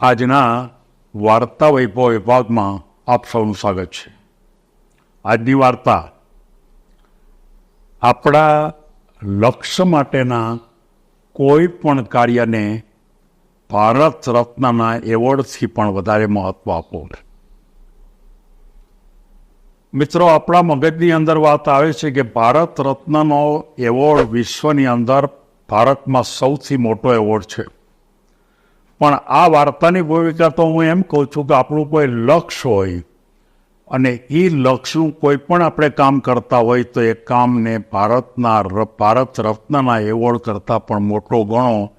આજના વાર્તા વૈભવ વિભાગમાં આપ સૌનું સ્વાગત છે. આજની વાર્તા આપણા લક્ષ્ય માટેના કોઈ પણ કાર્યને ભારત રત્નના એવોર્ડથી પણ વધારે મહત્વ આપો. મિત્રો, આપણા મગજની અંદર વાત આવે છે કે ભારત રત્નનો એવોર્ડ વિશ્વની અંદર ભારતમાં સૌથી મોટો એવોર્ડ છે. પણ આ વાર્તાની ભૂમિકા તો હું એમ કહું છું કે આપણું કોઈ લક્ષ્ય હોય અને એ લક્ષનું કોઈ પણ આપણે કામ કરતા હોય તો એ કામને ભારતના ભારત રત્નના એવોર્ડ કરતાં પણ મોટો ગણો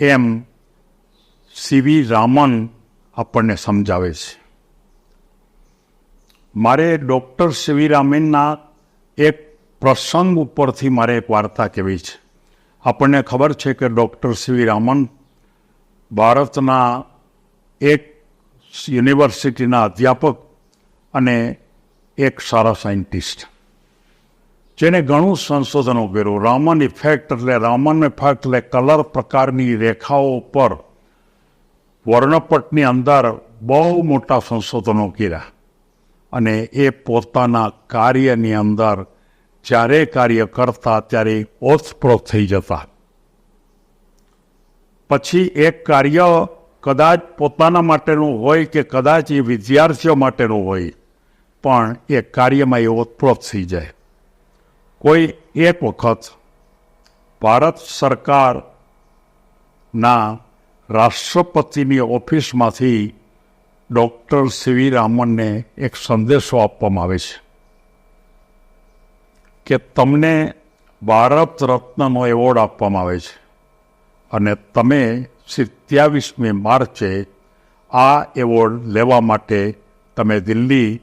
એમ સીવી રામન આપણને સમજાવે છે. મારે ડૉક્ટર સીવી રામનના એક પ્રસંગ ઉપરથી મારે એક વાર્તા કહેવી છે. આપણને ખબર છે કે ડૉક્ટર સીવી રામન ભારતના એક યુનિવર્સિટીના અધ્યાપક અને એક સારા સાયન્ટિસ્ટ. જેને ઘણું સંશોધનો કર્યું રામન ઇફેક્ટ એટલે રામન ઇફેક્ટ એટલે કલર પ્રકારની રેખાઓ પર વર્ણપટની અંદર બહુ મોટા સંશોધનો કર્યા અને એ પોતાના કાર્યની અંદર જ્યારે કાર્ય કરતા ત્યારે ઓતપ્રોત થઈ જતા. પછી એક કાર્ય કદાચ પોતાના માટેનું હોય કે કદાચ એ વિદ્યાર્થીઓ માટેનું હોય, પણ એ કાર્યમાં એ ઓતપ્રોત થઈ જાય. કોઈ એક વખત ભારત સરકારના રાષ્ટ્રપતિની ઓફિસમાંથી ડૉક્ટર સીવી રામનને એક સંદેશો આપવામાં આવે છે કે તમને ભારત રત્નનો એવોર્ડ આપવામાં આવે છે. અને તમે સિત્યાવીસમી માર્ચે આ એવોર્ડ લેવા માટે તમે દિલ્હી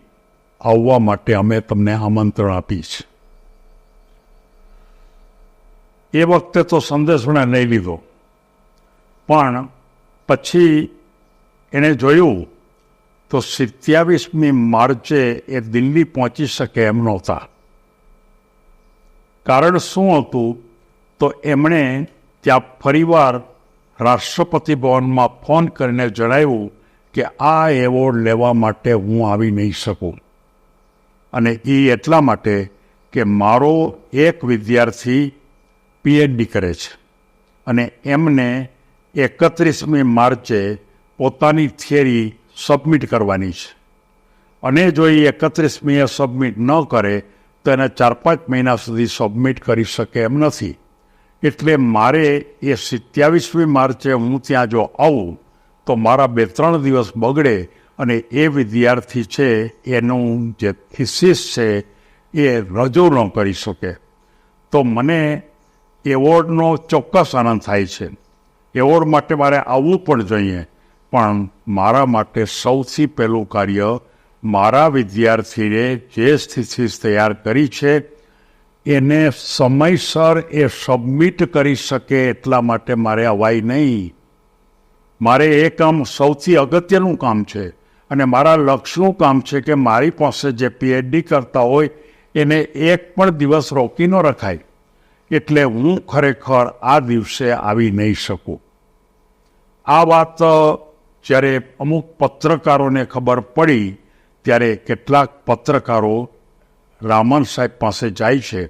આવવા માટે અમે તમને આમંત્રણ આપીશ. એ વખતે તો સંદેશ મેં નહીં લીધો. પણ પછી એણે જોયું તો સિત્યાવીસમી માર્ચે એ દિલ્હી પહોંચી શકે એમ નહોતા. કારણ શું હતું? તો એમણે ત્યાં ફરીવાર રાષ્ટ્રપતિ ભવનમાં ફોન કરીને જણાવ્યું કે આ એવોર્ડ લેવા માટે હું આવી નહીં શકું. અને એ એટલા માટે કે મારો એક વિદ્યાર્થી પીએચડી કરે છે અને એમને એકત્રીસમી માર્ચે પોતાની થિયરી સબમિટ કરવાની છે. અને જો એ એકત્રીસમીએ સબમિટ ન કરે, તો એને ચાર પાંચ મહિના સુધી સબમિટ કરી શકે એમ નથી. એટલે મારે એ સિત્યાવીસમી માર્ચે હું ત્યાં જો આવું, તો મારા બે ત્રણ દિવસ બગડે અને એ વિદ્યાર્થી છે, એનું જે થિસિસ છે, એ રજૂ ન કરી શકે. તો મને એવોર્ડનો ચોક્કસ આનંદ થાય છે. એવોર્ડ માટે મારે આવવું પણ જોઈએ, પણ મારા માટે સૌથી પહેલું કાર્ય મારા વિદ્યાર્થીએ જે સ્થિતિ તૈયાર કરી છે એને સમયસર એ સબમિટ કરી શકે એટલા માટે મારે અવાય નહીં. મારે એ કામ સૌથી અગત્યનું કામ છે અને મારા લક્ષ્યનું કામ છે કે મારી પાસે જે પીએચડી કરતા હોય એને એક પણ દિવસ રોકી ન રખાય. એટલે હું ખરેખર આ દિવસે આવી નહીં શકું. આ વાત જ્યારે અમુક પત્રકારોને ખબર પડી, ત્યારે કેટલાક પત્રકારો રામન સાહેબ પાસે જાય છે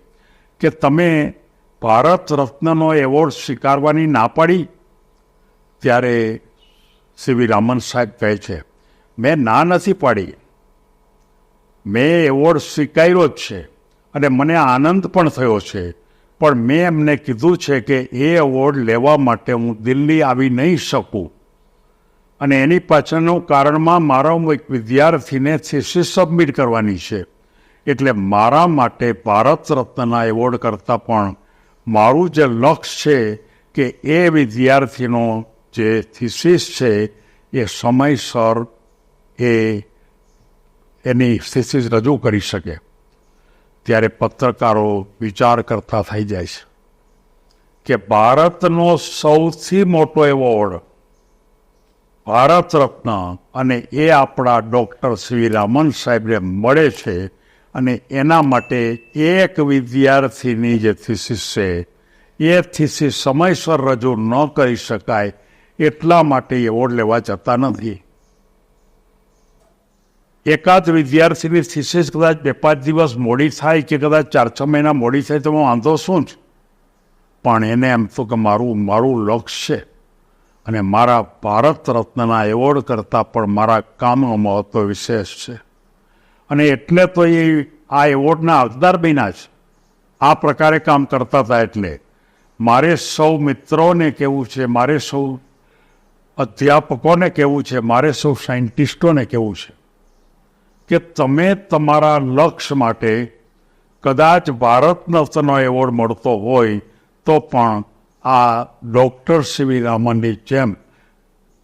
કે તમે ભારત રત્નનો એવોર્ડ સ્વીકારવાની ના પાડી? ત્યારે સીવી રામન સાહેબ કહે છે, મેં ના નથી પાડી. મેં એવોર્ડ સ્વીકાર્યો જ છે અને મને આનંદ પણ થયો છે. પણ મેં એમને કીધું છે કે એ એવોર્ડ લેવા માટે હું દિલ્હી આવી નહીં શકું. અને એની પાછળનું કારણમાં મારા એક વિદ્યાર્થીને થીસીસ સબમિટ કરવાની છે. એટલે મારા માટે ભારત રત્નના એવોર્ડ કરતાં પણ મારું જે લક્ષ્ય છે કે એ વિદ્યાર્થીનો જે થિસિસ છે એ સમયસર એ એની થિસિસ રજૂ કરી શકે. ત્યારે પત્રકારો વિચાર કરતા થઈ જાય છે કે ભારતનો સૌથી મોટો એવોર્ડ ભારત રત્ન અને એ આપણા ડૉક્ટર શ્રી રામન સાહેબને મળે છે અને એના માટે એક વિદ્યાર્થીની જે થિસિસ છે, એ થિસિસ સમયસર રજૂ ન કરી શકાય એટલા માટે એવોર્ડ લેવા જતા નથી. એકાદ વિદ્યાર્થીની થિસિસ કદાચ બે પાંચ દિવસ મોડી થાય કે કદાચ ચાર છ મહિના મોડી થાય તો વાંધો શું જ પણ એને એમ તો કે મારું મારું લક્ષ્ય છે. અને મારા ભારત રત્નના એવોર્ડ કરતાં પણ મારા કામનો મહત્ત્વ વિશેષ છે. અને એટલે તો એ આ એવોર્ડના હકદાર બન્યા છે. આ પ્રકારે કામ કરતા હતા એટલે. મારે સૌ મિત્રોને કહેવું છે, મારે સૌ અધ્યાપકોને કહેવું છે, મારે સૌ સાયન્ટિસ્ટોને કહેવું છે કે તમે તમારા લક્ષ્ય માટે કદાચ ભારત રત્નનો એવોર્ડ મળતો હોય તો પણ આ ડૉક્ટર સીવી રામનની જેમ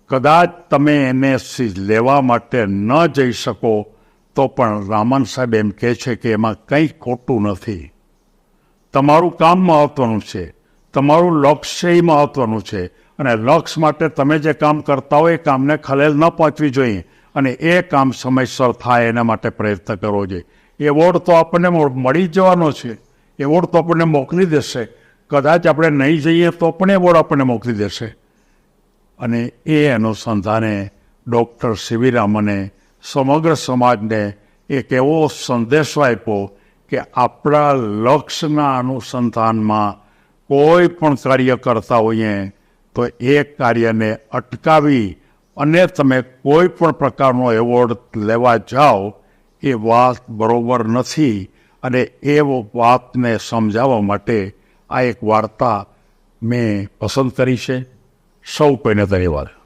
કદાચ તમે એને લેવા માટે ન જઈ શકો તો પણ રામન સાહેબ એમ કહે છે કે એમાં કંઈ ખોટું નથી. તમારું કામ મહત્વનું છે. તમારું લક્ષ્ય મહત્વનું છે. અને લક્ષ્ય માટે તમે જે કામ કરતા હો એ કામને ખલેલ ન પહોંચવી જોઈએ. અને એ કામ સમયસર થાય એના માટે પ્રયત્ન કરવો જોઈએ. એવોર્ડ તો આપણને મળ- જ જવાનો છે. એવોર્ડ તો આપણને મોકલી દેશે. કદાચ આપણે નહીં જઈએ તો પણ એવોર્ડ આપણને મોકલી દેશે. અને એ અનુસંધાને ડૉક્ટર શિવિરામને સમગ્ર સમાજને એક એવો સંદેશો આપ્યો કે આપણા લક્ષ્યના અનુસંધાનમાં કોઈ પણ કાર્ય કરતા હોઈએ તો એ કાર્યને અટકાવી અને તમે કોઈ પણ પ્રકારનો એવોર્ડ લેવા જાઓ, એ વાત બરોબર નથી અને એ વાતને સમજાવવા માટે આ એક વાર્તા મેં પસંદ કરી છે. સૌ કોઈને ધન્યવાદ.